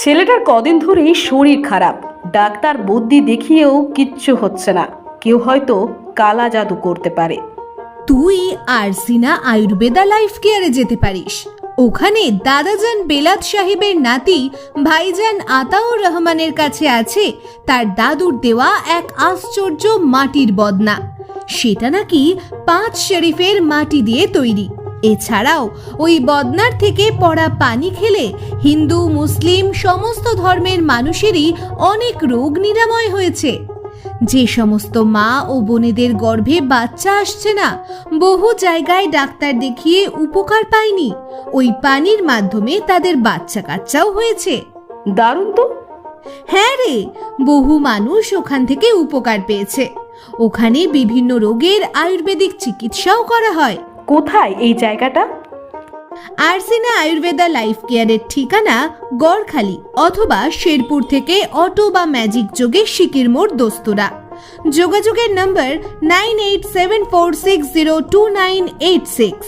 ছেলেটার কদিন ধরেই শরীর খারাপ। ডাক্তার বুদ্ধি দেখিয়েও কিচ্ছু হচ্ছে না। কেউ হয়তো কালা জাদু করতে পারে। তুই আরসিনা আয়ুর্বেদা লাইফ কেয়ারে যেতে পারিস। ওখানে দাদাজান বেলাত সাহেবের নাতি ভাইজান আতাউর রহমানের কাছে আছে। তার দাদুর দেওয়া এক আশ্চর্য মাটির বদনা। সেটা নাকি পাঁচ শরীফের মাটি দিয়ে তৈরি। এছাড়াও ওই বদনার থেকে পড়া পানি খেলে হিন্দু মুসলিম সমস্ত ধর্মের মানুষেরই অনেক রোগ নিরাময় হয়েছে। যে সমস্ত মা ও বোনেদের গর্ভে বাচ্চা আসছে না বহু জায়গায় ডাক্তার দেখিয়ে উপকার পায়নি। ওই পানির মাধ্যমে তাদের বাচ্চা কাচ্চাও হয়েছে। দারুণ তো। হ্যাঁ রে বহু মানুষ ওখান থেকে উপকার পেয়েছে। ওখানে বিভিন্ন রোগের আয়ুর্বেদিক চিকিৎসাও করা হয়। কোথায় এই জায়গাটা? আরসিনা আয়ুর্বেদা লাইফ কেয়ারের ঠিকানা গড়খালি অথবা শেরপুর থেকে অটো বা ম্যাজিক যোগে সিকির মোড় দোস্তরা। যোগাযোগের নম্বর nine eight seven four six zero two nine eight six.